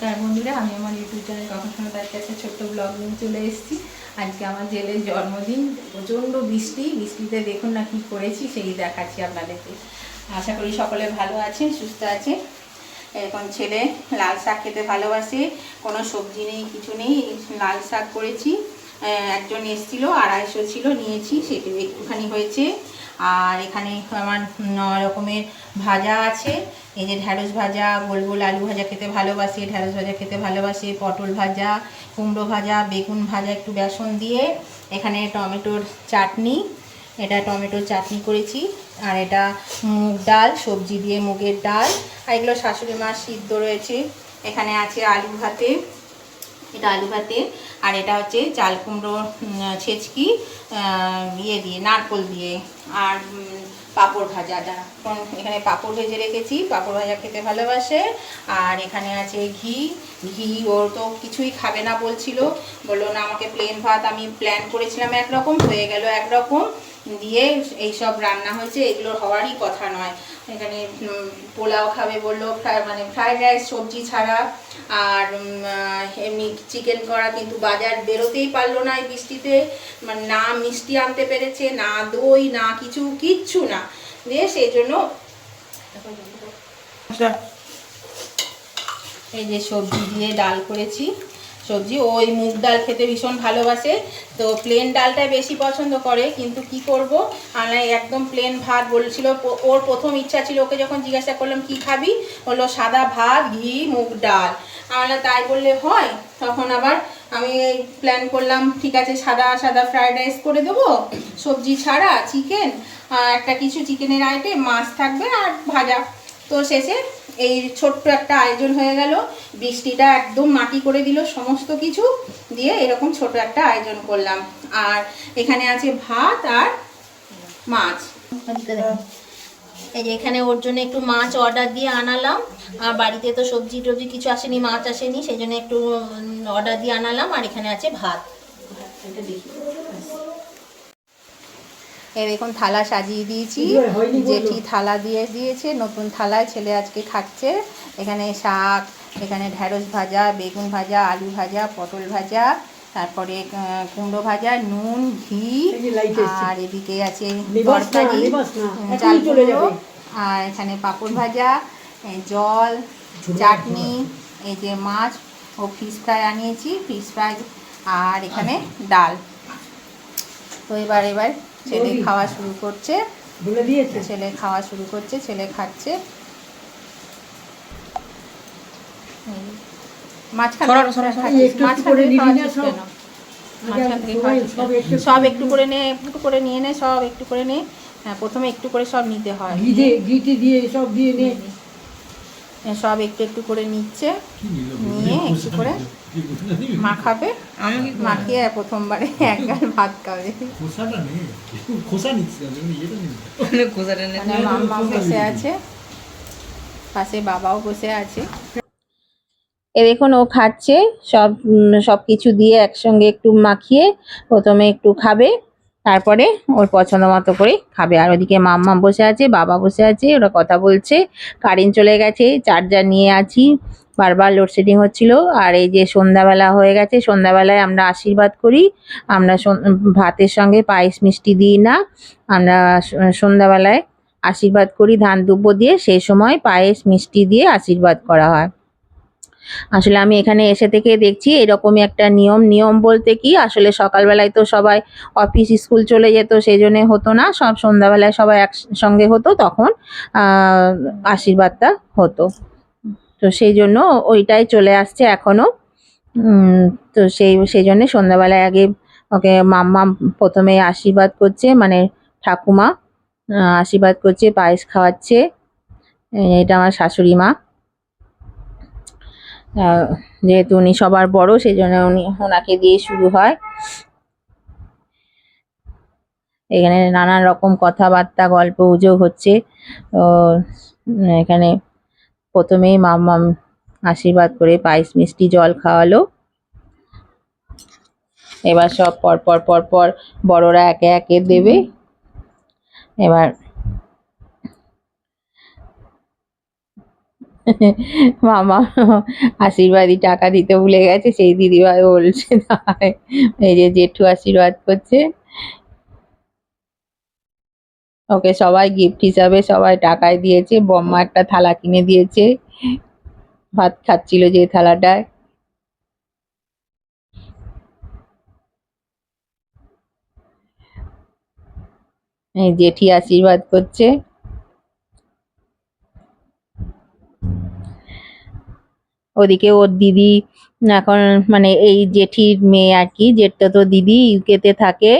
নমস্কার বন্ধুরা আমি আমার ইউটিউব চ্যানেল কখন সময় তার কাছে ছোট্ট ব্লগ নিয়ে চলে এসেছি। আজকে আমার জেলের জন্মদিন, প্রচণ্ড বৃষ্টি। বৃষ্টিতে দেখুন না কী করেছি, সেই দেখাচ্ছি আপনাদেরকে। আশা করি সকলে ভালো আছেন, সুস্থ আছে এখন ছেলে লাল শাক খেতে ভালোবাসে, কোনো সবজি নেই, কিছু নেই, লাল শাক করেছি। একজন এসেছিল, আড়াইশো ছিল, নিয়েছি, সেটি একটুখানি হয়েছে। আর এখানে আমার রকমের ভাজা আছে। এই যে ঢ্যাঁড়স ভাজা, গোল গোল আলু ভাজা খেতে ভালোবাসে, ঢ্যাঁড়স ভাজা খেতে ভালোবাসে, পটল ভাজা, কুমড়ো ভাজা, বেগুন ভাজা, একটু বেসন দিয়ে। এখানে টমেটোর চাটনি, এটা টমেটোর চাটনি করেছি। আর এটা মুগ ডাল, সবজি দিয়ে মুগের ডাল। আর এগুলো শাশুড়ি মার সিদ্ধ রয়েছে। এখানে আছে আলু ভাতে। এটা আলু ভাতে, আর এটা হচ্ছে চাল কুমড়ো ছেচকি ইয়ে দিয়ে, নারকোল দিয়ে, আর পাঁপড় ভাজাটা এখন এখানে পাঁপড় ভেজে রেখেছি, পাঁপড় ভাজা খেতে ভালোবাসে, আর এখানে আছে ঘি ঘি ওর তো কিছুই খাবে না বলছিল, বলল না আমাকে প্লেন ভাত, আমি প্ল্যান করেছিলাম একরকম, হয়ে গেল একরকম, দিয়ে এইসব রান্না হয়েছে এগুলো হওয়ারই কথা নয়। এখানে পোলাও খাবে বলল মানে ফ্রাইড রাইস সবজি ছাড়া। আর এমনি চিকেন করা কিন্তু বাজার বেরোতেই পারল না এই বৃষ্টিতে। মানে না মিষ্টি আনতে পেরেছে না দই না কিছু কিচ্ছু না। দিয়ে সেই জন্য এই যে সবজি দিয়ে ডাল করেছি। সবজি ওই মুগ ডাল খেতে ভীষণ ভালোবাসে। তো প্লেন ডালটাই বেশি পছন্দ করে, কিন্তু কি করব? আনাই একদম প্লেন ভাত বলছিল। ওর প্রথম ইচ্ছা ছিল, ওকে যখন জিজ্ঞাসা করলাম, কি খাবি? হলো সাদা ভাত, ঘি, মুগ ডাল। আমরা তাই বললে হয়। তখন আবার আমি প্ল্যান করলাম, ঠিক আছে, সাদা সাদা ফ্রায়েড রাইস করে দেবো, সবজি ছাড়া চিকেন একটা কিছু চিকেনের আইটেম মাছ থাকবে আর ভাজা। তো শেষে এই ছোট্ট একটা আয়োজন হয়ে গেল। বৃষ্টিটা একদম মাটি করে দিল সমস্ত কিছু দিয়ে এরকম ছোট একটা আয়োজন করলাম। আর এখানে আছে ভাত আর মাছ। এই যে এখানে ওর জন্য একটু মাছ অর্ডার দিয়ে আনালাম। আর বাড়িতে তো সবজি টবজি কিছু আসেনি, মাছ আসেনি, সেই জন্য একটু অর্ডার দিয়ে আনালাম। আর এখানে আছে ভাত। এটা দেখি। এই দেখুন থালা সাজিয়ে দিয়েছি। জেঠি থালা দিয়ে দিয়েছে নতুন থালায় ছেলে আজকে খাচ্ছে। এখানে শাক এখানে ঢ্যাঁড়স ভাজা বেগুন ভাজা আলু ভাজা পটল ভাজা তারপরে কুমড়ো ভাজা নুন ঘি। আর এদিকে আছে তরকারি। আর এখানে পাঁপড় ভাজা জল চাটনি এই যে মাছ ও ফিশ ফ্রাই আনিয়েছি ফিশ ফ্রাই আর এখানে ডাল। তো এবার এবার ছেলে খাওয়া শুরু করছে। বলে দিয়েছে। ছেলে খাওয়া শুরু করছে ছেলে খাচ্ছে। সব? একটু করে নে একটু করে নিয়ে নে সব একটু করে নে। হ্যাঁ প্রথমে একটু করে সব নিতে হয়। ঘি দিয়ে সব দিয়ে নে। সব একটু একটু করে নিচ্ছে। নিয়ে একটু করে মাখাবে। আমি মাখিয়ে প্রথমবারে এক গাল ভাত খাবে। মানে মানে মাম্মা বসে আছে। পাশে বাবাও বসে আছে। এ দেখুন ও খাচ্ছে। সব সব কিছু দিয়ে একসঙ্গে একটু মাখিয়ে প্রথমে একটু খাবে। তারপরে ওর পছন্দ মতো করে খাবে। আর ওদিকে মাম্মা বসে আছে বাবা বসে আছে ওরা কথা বলছে। কারেন্ট চলে গেছে চার্জার নিয়ে আছি। বারবার লোডশেডিং হচ্ছিল, আর এই যে সন্ধ্যাবেলা হয়ে গেছে, সন্ধ্যাবেলায় আমরা আশীর্বাদ করি, আমরা ভাতের সঙ্গে পায়েস মিষ্টি দিই না, আমরা সন্ধ্যাবেলায় আশীর্বাদ করি, ধান দুব্য দিয়ে সেই সময় পায়েস মিষ্টি দিয়ে আশীর্বাদ করা হয়। আসলে আমি এখানে এসে থেকে দেখছি এরকমই একটা নিয়ম। নিয়ম বলতে কি, আসলে সকালবেলায় তো সবাই অফিস স্কুল চলে যেত সেই জন্য হতো না, সব সন্ধ্যাবেলায় সবাই একসঙ্গে হতো, তখন আশীর্বাদটা হতো। তো সেই জন্য ওইটাই চলে আসছে এখনও। তো সেই সেই জন্য সন্ধ্যাবেলায় আগে ওকে মাম্মা প্রথমে আশীর্বাদ করছে মানে ঠাকুমা আশীর্বাদ করছে, পায়েস খাওয়াচ্ছে। এটা আমার শাশুড়ি মা। যেহেতু উনি সবার বড়, সেই জন্য উনি ওনাকে দিয়ে শুরু হয়। এখানে নানান রকম কথাবার্তা, গল্প, গুজব হচ্ছে। এখানে প্রথমেই মাম্মাম আশীর্বাদ করে পায়েস, মিষ্টি, জল খাওয়ালো। এবার সব পর পর পর পর বড়রা একে একে দেবে। এবার মামা আশীর্বাদই টাকা দিতে ভুলে গেছে, সেই দিদিভাই বলছে এই যে জেঠু আশীর্বাদ করছে। ওকে সবাই গিফট হিসাবে সবাই টাকায় দিয়েছে, বম্মা একটা থালা কিনে দিয়েছে। ভাত খাচ্ছিল যে থালাটায় জেঠি আশীর্বাদ করছে। ওদিকে ওর দিদি এখন মানে এই জেঠির মেয়ে আর কি, জেঠটা তো দিদি ইউকেতে থাকে।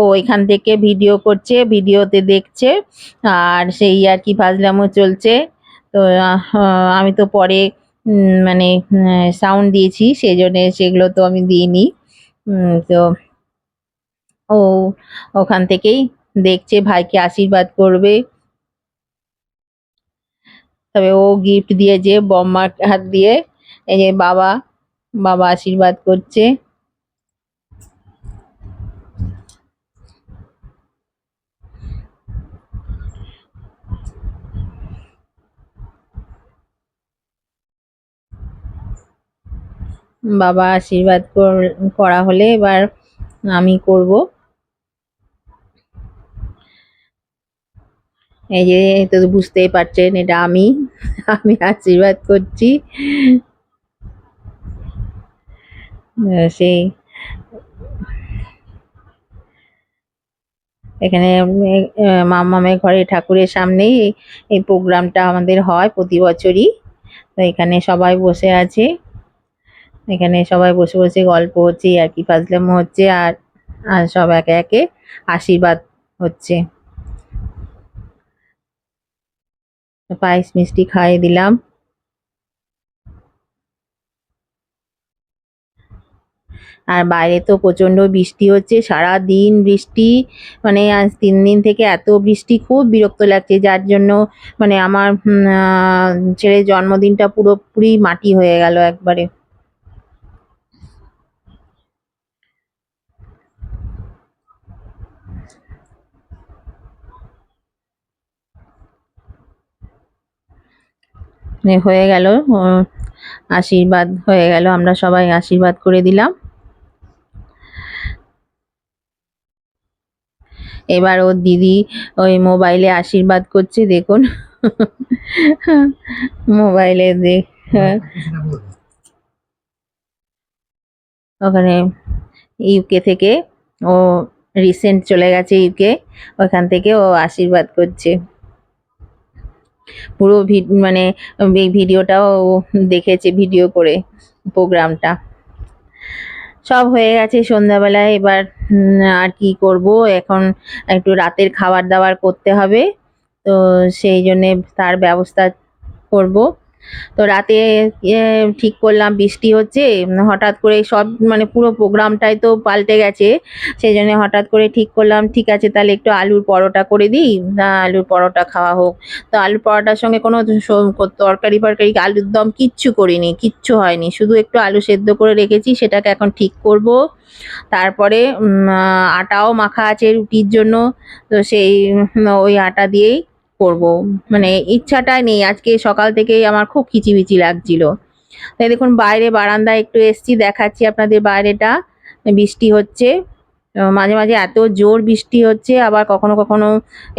ও এখান থেকে ভিডিও করছে, ভিডিওতে দেখছে আর সেই আর কি ফাজলামো চলছে। তো আমি তো পরে মানে সাউন্ড দিয়েছি সেই জন্য সেগুলো তো আমি দিইনি। তো ও ওখান থেকেই দেখছে, ভাইকে আশীর্বাদ করবে। তবে ও গিফট দিয়েছে বম্মার হাত দিয়ে এই যে বাবা বাবা আশীর্বাদ করছে। বাবা আশীর্বাদ কর- হলে এবার আমি করব। এই যে তো বুঝতেই পারছেন, এটা আমি আমি আশীর্বাদ করছি। সেই এখানে মামামের ঘরে ঠাকুরের সামনেই এই- এই প্রোগ্রামটা আমাদের হয় প্রতি বছরই। তো এখানে সবাই বসে আছে। এখানে সবাই বসে বসে গল্প হচ্ছে আর কি ফাজলামো হচ্ছে, আর আর সব একে একে আশীর্বাদ হচ্ছে। পায়েস মিষ্টি খাইয়ে দিলাম। আর বাইরে তো প্রচণ্ড বৃষ্টি হচ্ছে সারা দিন বৃষ্টি মানে আজ তিন দিন থেকে এত বৃষ্টি, খুব বিরক্ত লাগছে, যার জন্য মানে আমার ছেলের জন্মদিনটা পুরোপুরি মাটি হয়ে গেল একবারে। মানে হয়ে গেল আশীর্বাদ হয়ে গেল, আমরা সবাই আশীর্বাদ করে দিলাম। এবার ওর দিদি ওই মোবাইলে আশীর্বাদ করছে, দেখুন। মোবাইলে দেখ ওখানে ইউকে থেকে ও রিসেন্ট চলে গেছে ইউকে ওখান থেকে ও আশীর্বাদ করছে। পুরো ভি- মানে এই ভিডিওটাও দেখেছে ভিডিও করে প্রোগ্রামটা সব হয়ে গেছে সন্ধ্যাবেলায়। এবার আর কি করব? এখন একটু রাতের খাবার দাবার করতে হবে। তো সেই জন্যে তার ব্যবস্থা করব। তো রাতে ঠিক করলাম, বৃষ্টি হচ্ছে, হঠাৎ করে সব মানে পুরো প্রোগ্রামটাই তো পাল্টে গেছে, সেই জন্য হঠাৎ করে ঠিক করলাম, ঠিক আছে, তাহলে একটু আলুর পরোটা করে দিই আলুর পরোটা খাওয়া হোক। তো আলুর পরোটার সঙ্গে কোনো তরকারি ফরকারি, আলুর দম কিচ্ছু করিনি, কিচ্ছু হয়নি, শুধু একটু আলু সেদ্ধ করে রেখেছি, সেটাকে এখন ঠিক করব। তারপরে আটাও মাখা আছে রুটির জন্য, তো সেই, ওই আটা দিয়েই করব। মানে ইচ্ছাটাই নেই। আজকে সকাল থেকেই আমার খুব খিচিবিচি লাগছিল। তাই দেখুন, বাইরে বারান্দায় একটু এসছি, দেখাচ্ছি আপনাদের বাইরেটা। বৃষ্টি হচ্ছে। মাঝে মাঝে এত জোর বৃষ্টি হচ্ছে, আবার কখনো কখনো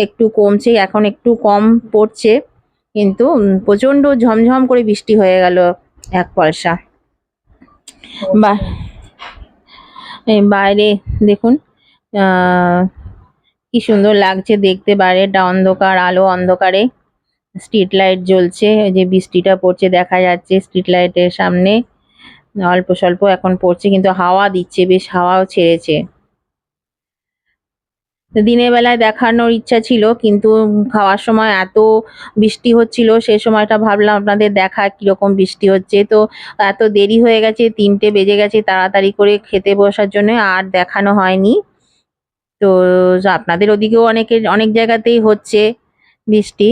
একটু কমছে, এখন একটু কম পড়ছে। কিন্তু প্রচণ্ড ঝমঝম করে বৃষ্টি হয়ে গেল এক পয়সা। বা বাইরে দেখুন কি সুন্দর লাগছে দেখতে বাইরেটা অন্ধকার, আলো অন্ধকারে। স্ট্রিট লাইট জ্বলছে ওই যে বৃষ্টিটা পড়ছে, দেখা যাচ্ছে স্ট্রিট লাইটের সামনে। অল্প স্বল্প এখন পড়ছে, কিন্তু হাওয়া দিচ্ছে, বেশ হাওয়াও ছেড়েছে। দিনের বেলায় দেখানোর ইচ্ছা ছিল, কিন্তু খাওয়ার সময় এত বৃষ্টি হচ্ছিল, সে সময়টা ভাবলাম আপনাদের দেখা কীরকম বৃষ্টি হচ্ছে। তো এত দেরি হয়ে গেছে, তিনটে বেজে গেছে তাড়াতাড়ি করে খেতে বসার জন্য, আর দেখানো হয়নি। তো আপনাদের ওদিকেও অনেকের অনেক জায়গাতেই হচ্ছে বৃষ্টি।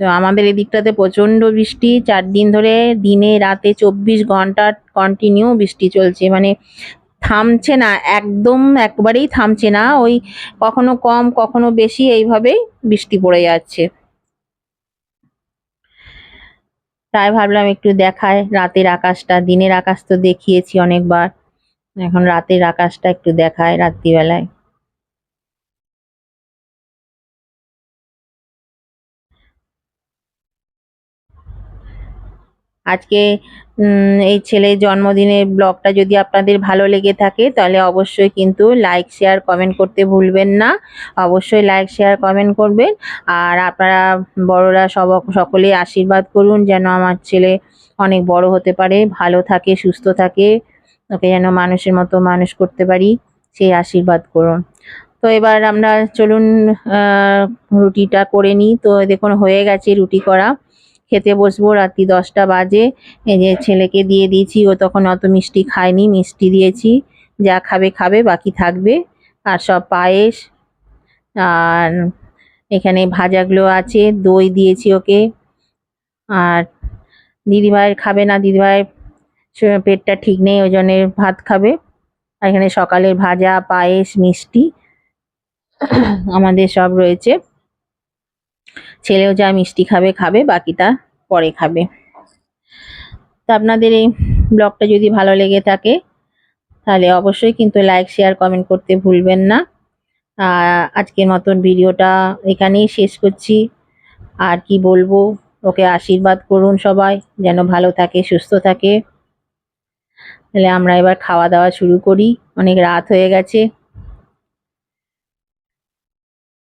তো আমাদের এদিকটাতে প্রচণ্ড বৃষ্টি, চার দিন ধরে দিনে, রাতে চব্বিশ ঘণ্টা কন্টিনিউ বৃষ্টি চলছে। মানে থামছে না, একদম একবারেই থামছে না। ওই কখনো কম, কখনো বেশি এইভাবেই বৃষ্টি পড়ে যাচ্ছে। তাই ভাবলাম একটু দেখায়। রাতের আকাশটা, দিনের আকাশ তো দেখিয়েছি অনেকবার। এখন রাতের আকাশটা একটু দেখায় রাত্রিবেলায়। আজকে এই ছেলের জন্মদিনের ব্লগটা যদি আপনাদের ভালো লেগে থাকে, তাহলে অবশ্যই কিন্তু লাইক, শেয়ার, কমেন্ট করতে ভুলবেন না। অবশ্যই লাইক, শেয়ার, কমেন্ট করবেন। আর আপনারা বড়রা সব, সকলে আশীর্বাদ করুন যেন আমার ছেলে অনেক বড় হতে পারে, ভালো থাকে, সুস্থ থাকে। ওকে যেন মানুষের মতো মানুষ করতে পারি, সেই আশীর্বাদ করুন। তো এবার আমরা চলুন রুটিটা করে নিই। তো দেখুন, হয়ে গেছে রুটি করা। খেতে বসবো, রাত্রি দশটা বাজে। এই যে ছেলেকে দিয়ে দিয়েছি, ও তখন অত মিষ্টি খায়নি, মিষ্টি দিয়েছি। যা খাবে খাবে, বাকি থাকবে। আর সব পায়েস, আর এখানে ভাজাগুলো আছে, দই দিয়েছি ওকে। আর দিদিভাইয়ের খাবে না দিদিভাইয়ের পেটটা ঠিক নেই, ওই জন্যে ভাত খাবে। আর এখানে সকালের ভাজা, পায়েস, মিষ্টি, আমাদের সব রয়েছে। ছেলেও যা মিষ্টি খাবে খাবে, বাকিটা পরে খাবে। তো আপনাদের এই ব্লগটা যদি ভালো লেগে থাকে, তাহলে অবশ্যই কিন্তু লাইক শেয়ার কমেন্ট করতে ভুলবেন না। আজকের মতন ভিডিওটা এখানেই শেষ করছি। আর কি বলব, ওকে আশীর্বাদ করুন সবাই, যেন ভালো থাকে, সুস্থ থাকে। তাহলে আমরা এবার খাওয়া দাওয়া শুরু করি। অনেক রাত হয়ে গেছে।